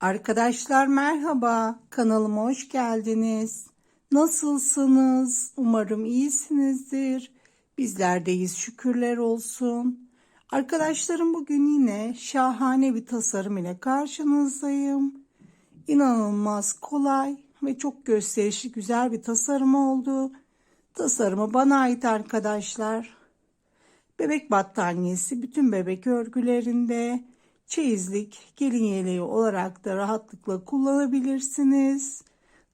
Arkadaşlar merhaba, kanalıma hoş geldiniz. Nasılsınız? Umarım iyisinizdir. Bizlerdeyiz şükürler olsun. Arkadaşlarım bugün yine şahane bir tasarım ile karşınızdayım. İnanılmaz kolay ve çok gösterişli güzel bir tasarım oldu. Tasarımı bana ait arkadaşlar. Bebek battaniyesi bütün bebek örgülerinde çeyizlik, gelin yeleği olarak da rahatlıkla kullanabilirsiniz.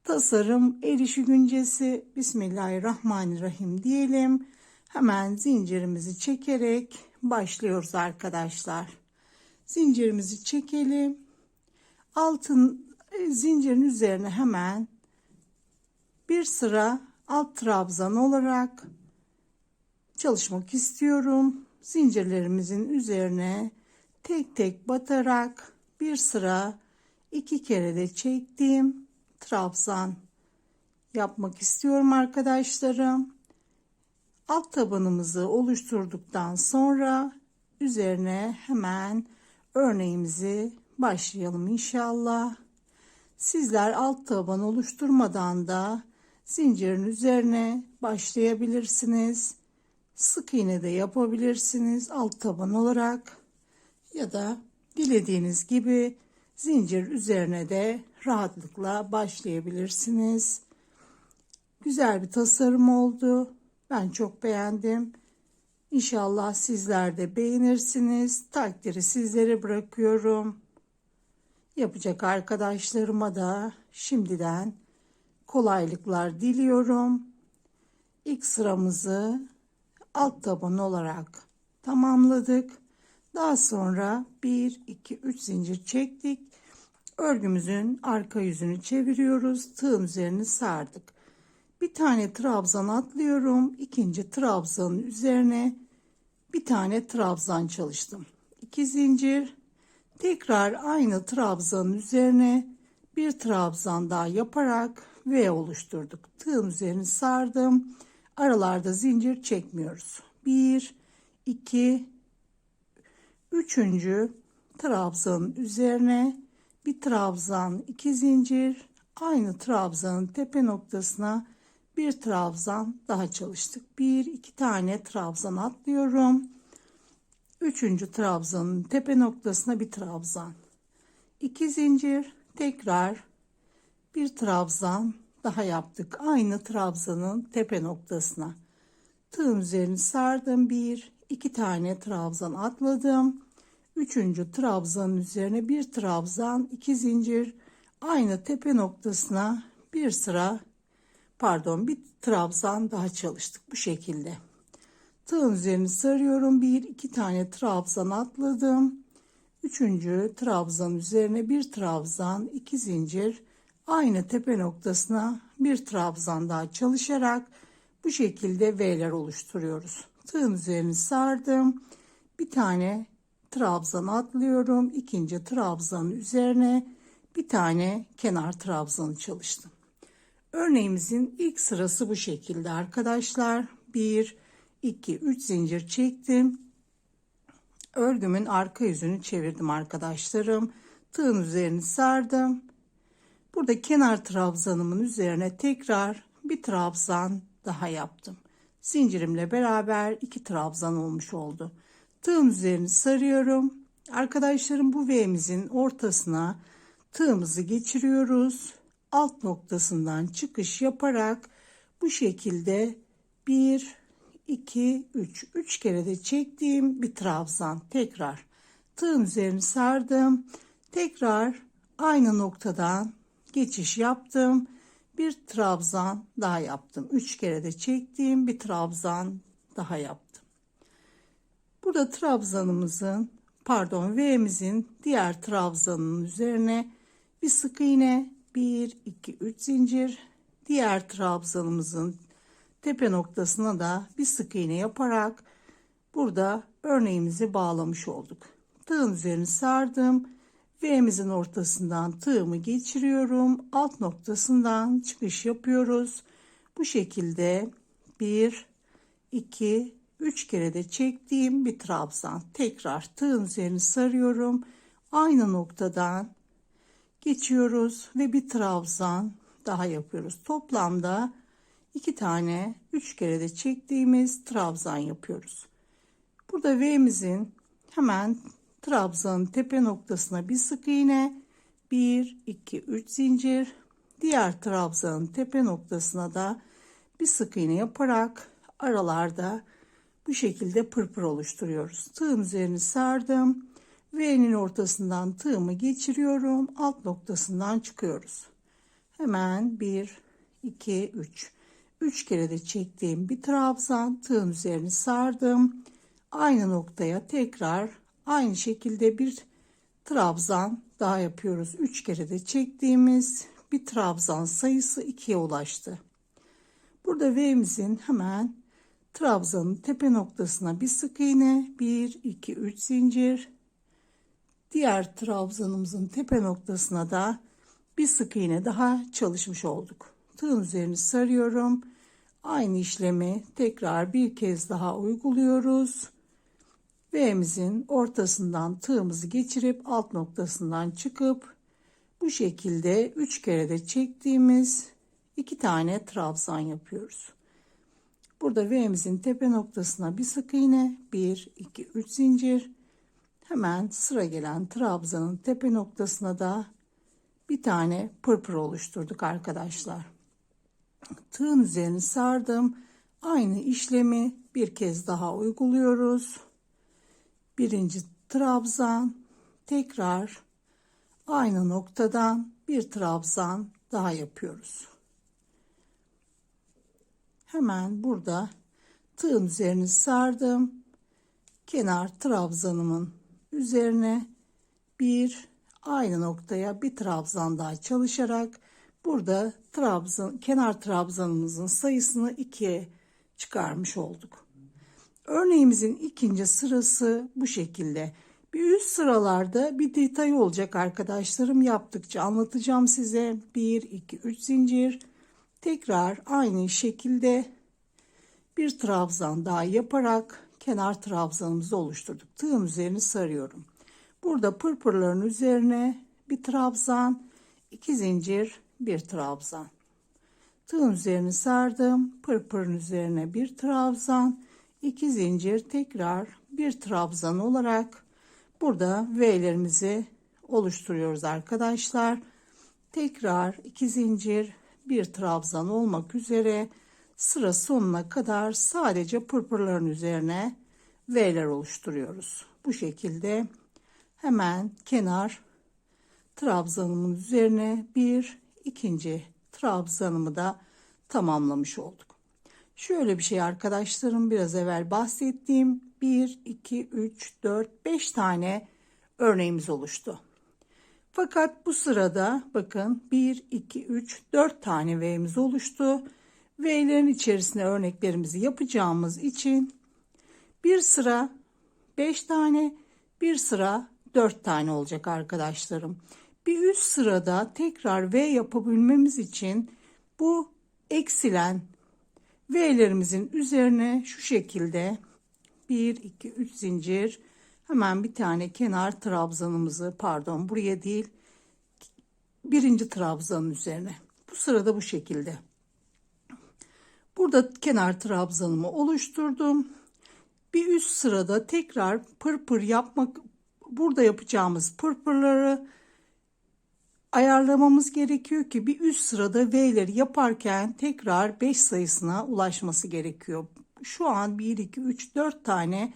Tasarım el işi güncesi Bismillahirrahmanirrahim diyelim. Hemen zincirimizi çekerek başlıyoruz arkadaşlar. Zincirimizi çekelim. Altın e, zincirin üzerine hemen bir sıra alt trabzan olarak çalışmak istiyorum. Zincirlerimizin üzerine tek tek batarak bir sıra iki kere de çektiğim trabzan yapmak istiyorum arkadaşlarım. Alt tabanımızı oluşturduktan sonra üzerine hemen örneğimizi başlayalım inşallah. Sizler alt taban oluşturmadan da zincirin üzerine başlayabilirsiniz. Sık iğne de yapabilirsiniz alt taban olarak ya da dilediğiniz gibi zincir üzerine de rahatlıkla başlayabilirsiniz. Güzel bir tasarım oldu. Ben çok beğendim. İnşallah sizler de beğenirsiniz. Takdiri sizlere bırakıyorum. Yapacak arkadaşlarıma da şimdiden kolaylıklar diliyorum. İlk sıramızı alt taban olarak tamamladık. Daha sonra 1 2 3 zincir çektik. Örgümüzün arka yüzünü çeviriyoruz. Tığın üzerini sardık. Bir tane trabzan atlıyorum. İkinci trabzanın üzerine bir tane trabzan çalıştım. 2 zincir. Tekrar aynı trabzanın üzerine bir trabzan daha yaparak V oluşturduk. Tığın üzerini sardım. Aralarda zincir çekmiyoruz. 1 2 Üçüncü trabzanın üzerine bir trabzan iki zincir aynı trabzanın tepe noktasına bir trabzan daha çalıştık. Bir iki tane trabzan atlıyorum. Üçüncü trabzanın tepe noktasına bir trabzan. iki zincir tekrar bir trabzan daha yaptık. Aynı trabzanın tepe noktasına. Tığın üzerini sardım. Bir, iki tane trabzan atladım. Üçüncü trabzanın üzerine bir trabzan, iki zincir aynı tepe noktasına bir sıra pardon bir trabzan daha çalıştık bu şekilde. Tığın üzerini sarıyorum. Bir iki tane trabzan atladım. Üçüncü trabzan üzerine bir trabzan, iki zincir aynı tepe noktasına bir trabzan daha çalışarak bu şekilde V'ler oluşturuyoruz. Tığın üzerini sardım. Bir tane trabzan atlıyorum. İkinci trabzanın üzerine bir tane kenar trabzanı çalıştım. Örneğimizin ilk sırası bu şekilde arkadaşlar. 1 2 3 zincir çektim. Örgümün arka yüzünü çevirdim arkadaşlarım. Tığın üzerini sardım. Burada kenar trabzanımın üzerine tekrar bir trabzan daha yaptım. Zincirimle beraber iki trabzan olmuş oldu. Tığın üzerini sarıyorum. Arkadaşlarım bu V'mizin ortasına tığımızı geçiriyoruz. Alt noktasından çıkış yaparak bu şekilde 1 2 3 3 kere de çektiğim bir trabzan tekrar tığın üzerini sardım. Tekrar aynı noktadan geçiş yaptım. Bir trabzan daha yaptım. 3 kere de çektiğim bir trabzan daha yaptım. Burada trabzanımızın pardon V'mizin diğer trabzanının üzerine bir sık iğne 1 2 3 zincir diğer trabzanımızın tepe noktasına da bir sık iğne yaparak burada örneğimizi bağlamış olduk. Tığın üzerini sardım. V'mizin ortasından tığımı geçiriyorum. Alt noktasından çıkış yapıyoruz. Bu şekilde 1 2 3 kere de çektiğim bir trabzan. Tekrar tığın üzerini sarıyorum. Aynı noktadan geçiyoruz ve bir trabzan daha yapıyoruz. Toplamda iki tane üç kere de çektiğimiz trabzan yapıyoruz. Burada V'mizin hemen trabzanın tepe noktasına bir sık iğne 1 2 3 zincir diğer trabzanın tepe noktasına da bir sık iğne yaparak aralarda bu şekilde pırpır oluşturuyoruz. Tığın üzerini sardım. V'nin ortasından tığımı geçiriyorum. Alt noktasından çıkıyoruz. Hemen 1 2 3 3 kere de çektiğim bir trabzan tığın üzerini sardım. Aynı noktaya tekrar aynı şekilde bir trabzan daha yapıyoruz. 3 kere de çektiğimiz bir trabzan sayısı 2'ye ulaştı. Burada V'mizin hemen trabzanın tepe noktasına bir sık iğne 1 2 3 zincir diğer trabzanımızın tepe noktasına da bir sık iğne daha çalışmış olduk. Tığın üzerini sarıyorum. Aynı işlemi tekrar bir kez daha uyguluyoruz. V'mizin ortasından tığımızı geçirip alt noktasından çıkıp bu şekilde 3 kere de çektiğimiz iki tane trabzan yapıyoruz. Burada V'mizin tepe noktasına bir sık iğne 1 2 3 zincir hemen sıra gelen trabzanın tepe noktasına da bir tane pırpır oluşturduk arkadaşlar. Tığın üzerini sardım. Aynı işlemi bir kez daha uyguluyoruz. Birinci trabzan tekrar aynı noktadan bir trabzan daha yapıyoruz. Hemen burada tığın üzerini sardım. Kenar trabzanımın üzerine bir aynı noktaya bir trabzan daha çalışarak burada trabzan kenar trabzanımızın sayısını ikiye çıkarmış olduk. Örneğimizin ikinci sırası bu şekilde. Bir üst sıralarda bir detay olacak arkadaşlarım yaptıkça anlatacağım size. 1 2 3 zincir tekrar aynı şekilde bir trabzan daha yaparak kenar trabzanımızı oluşturduk. Tığın üzerini sarıyorum. Burada pırpırların üzerine bir trabzan, iki zincir, bir trabzan. Tığın üzerini sardım. Pırpırın üzerine bir trabzan, iki zincir, tekrar bir trabzan olarak burada V'lerimizi oluşturuyoruz arkadaşlar. Tekrar iki zincir, bir trabzan olmak üzere sıra sonuna kadar sadece pırpırların üzerine V'ler oluşturuyoruz. Bu şekilde hemen kenar trabzanımın üzerine bir ikinci trabzanımı da tamamlamış olduk. Şöyle bir şey arkadaşlarım biraz evvel bahsettiğim 1 2 3 4 5 tane örneğimiz oluştu. Fakat bu sırada bakın 1 2 3 4 tane V'miz oluştu. V'lerin içerisine örneklerimizi yapacağımız için bir sıra 5 tane, bir sıra 4 tane olacak arkadaşlarım. Bir üst sırada tekrar V yapabilmemiz için bu eksilen V'lerimizin üzerine şu şekilde 1 2 3 zincir hemen bir tane kenar trabzanımızı pardon buraya değil birinci trabzanın üzerine. Bu sırada bu şekilde. Burada kenar trabzanımı oluşturdum. Bir üst sırada tekrar pırpır yapmak burada yapacağımız pırpırları ayarlamamız gerekiyor ki bir üst sırada V'leri yaparken tekrar 5 sayısına ulaşması gerekiyor. Şu an 1 2 3 4 tane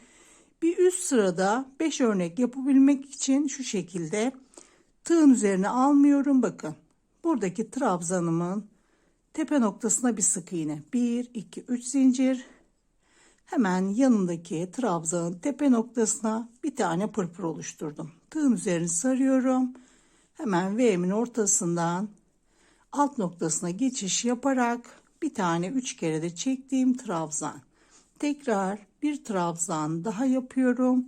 bir üst sırada 5 örnek yapabilmek için şu şekilde tığın üzerine almıyorum bakın. Buradaki trabzanımın tepe noktasına bir sık iğne. 1 2 3 zincir Hemen yanındaki trabzanın tepe noktasına bir tane pırpır oluşturdum. Tığın üzerini sarıyorum. Hemen V'min ortasından alt noktasına geçiş yaparak bir tane üç kere de çektiğim trabzan. Tekrar bir trabzan daha yapıyorum.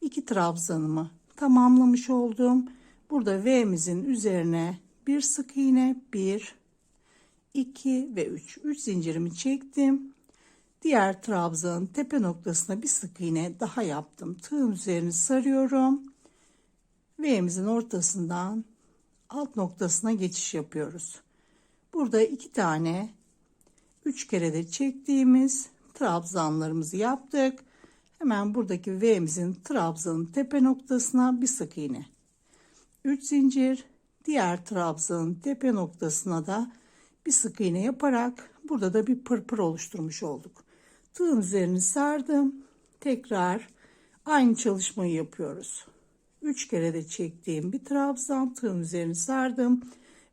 İki trabzanımı tamamlamış oldum. Burada V'mizin üzerine bir sık iğne, bir, iki ve üç. Üç zincirimi çektim. Diğer trabzanın tepe noktasına bir sık iğne daha yaptım. Tığın üzerini sarıyorum. V'mizin ortasından alt noktasına geçiş yapıyoruz. Burada iki tane üç kere de çektiğimiz trabzanlarımızı yaptık. Hemen buradaki V'mizin trabzanın tepe noktasına bir sık iğne. 3 zincir diğer trabzanın tepe noktasına da bir sık iğne yaparak burada da bir pırpır oluşturmuş olduk. Tığın üzerini sardım. Tekrar aynı çalışmayı yapıyoruz. 3 kere de çektiğim bir trabzan tığın üzerini sardım.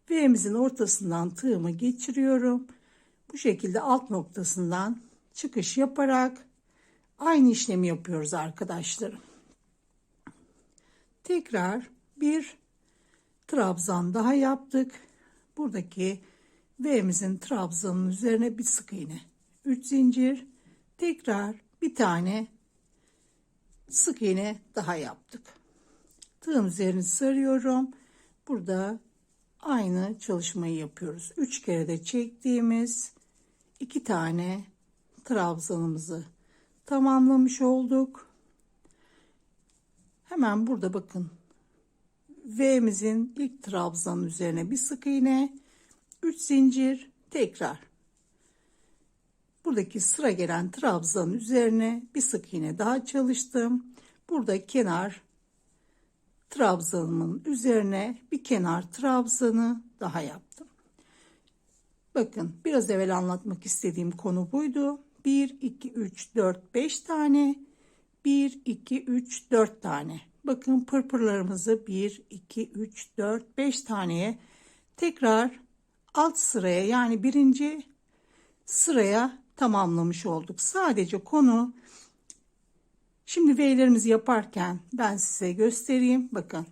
V'mizin ortasından tığımı geçiriyorum. Bu şekilde alt noktasından çıkış yaparak aynı işlemi yapıyoruz arkadaşlarım. Tekrar bir trabzan daha yaptık. Buradaki V'mizin trabzanın üzerine bir sık iğne. 3 zincir. Tekrar bir tane sık iğne daha yaptık. Tığın üzerini sarıyorum. Burada aynı çalışmayı yapıyoruz. 3 kere de çektiğimiz iki tane trabzanımızı tamamlamış olduk. Hemen burada bakın V'mizin ilk trabzanın üzerine bir sık iğne, 3 zincir, tekrar. Buradaki sıra gelen trabzanın üzerine bir sık iğne daha çalıştım. Burada kenar trabzanımın üzerine bir kenar trabzanı daha yaptım. Bakın biraz evvel anlatmak istediğim konu buydu. 1, 2, 3, 4, 5 tane. 1, 2, 3, 4 tane. Bakın pırpırlarımızı 1, 2, 3, 4, 5 taneye tekrar alt sıraya yani birinci sıraya tamamlamış olduk. Sadece konu şimdi V'lerimizi yaparken ben size göstereyim. Bakın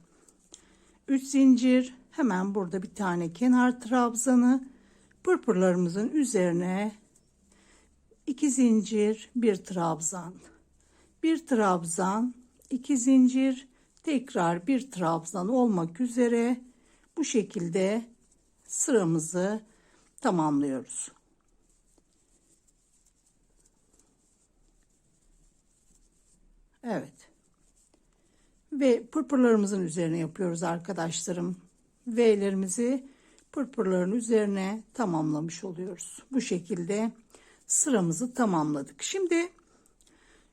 3 zincir hemen burada bir tane kenar trabzanı pırpırlarımızın üzerine 2 zincir bir trabzan bir trabzan 2 zincir tekrar bir trabzan olmak üzere bu şekilde sıramızı tamamlıyoruz. Evet. Ve pırpırlarımızın üzerine yapıyoruz arkadaşlarım. V'lerimizi pırpırların üzerine tamamlamış oluyoruz. Bu şekilde sıramızı tamamladık. Şimdi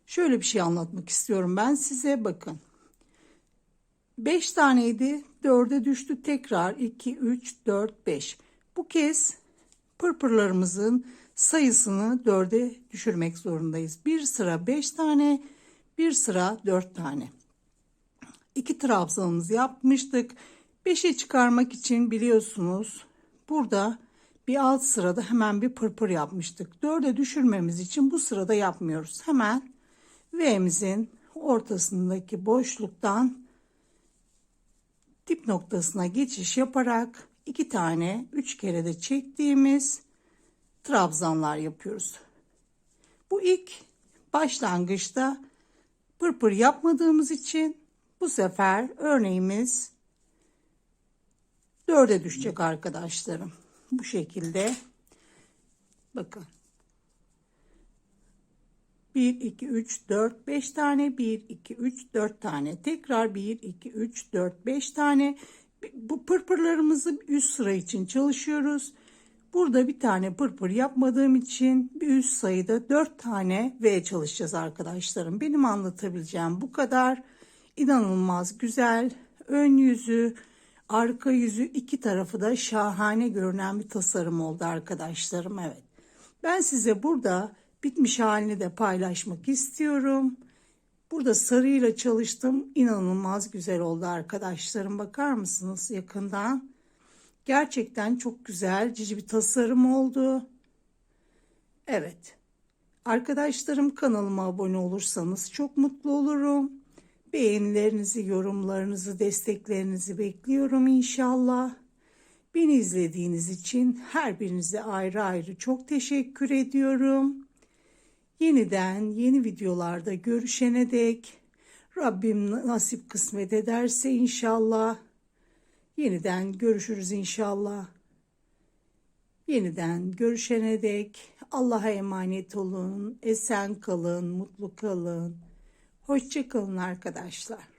şöyle bir şey anlatmak istiyorum ben size. Bakın. 5 taneydi. 4'e düştü. Tekrar 2 3 4 5 bu kez pırpırlarımızın sayısını 4'e düşürmek zorundayız. Bir sıra 5 tane bir sıra 4 tane. 2 trabzanımızı yapmıştık. 5'e çıkarmak için biliyorsunuz burada bir alt sırada hemen bir pırpır yapmıştık 4'e düşürmemiz için bu sırada yapmıyoruz hemen V'mizin ortasındaki boşluktan dip noktasına geçiş yaparak iki tane üç kere de çektiğimiz trabzanlar yapıyoruz. Bu ilk başlangıçta pırpır yapmadığımız için bu sefer örneğimiz dörde düşecek arkadaşlarım. Bu şekilde bakın 1, 2, 3, 4, 5 tane. 1, 2, 3, 4 tane. Tekrar 1, 2, 3, 4, 5 tane. Bu pırpırlarımızı üst sıra için çalışıyoruz. Burada bir tane pırpır yapmadığım için bir üst sayıda 4 tane V çalışacağız arkadaşlarım. Benim anlatabileceğim bu kadar. İnanılmaz güzel. Ön yüzü, arka yüzü iki tarafı da şahane görünen bir tasarım oldu arkadaşlarım. Evet. Ben size burada bitmiş halini de paylaşmak istiyorum. Burada sarıyla çalıştım. İnanılmaz güzel oldu arkadaşlarım. Bakar mısınız yakından? Gerçekten çok güzel cici bir tasarım oldu. Evet. Arkadaşlarım kanalıma abone olursanız çok mutlu olurum. Beğenilerinizi, yorumlarınızı, desteklerinizi bekliyorum inşallah. Beni izlediğiniz için her birinize ayrı ayrı çok teşekkür ediyorum. Yeniden yeni videolarda görüşene dek Rabbim nasip kısmet ederse inşallah yeniden görüşürüz inşallah. Yeniden görüşene dek Allah'a emanet olun, esen kalın, mutlu kalın. Hoşçakalın arkadaşlar.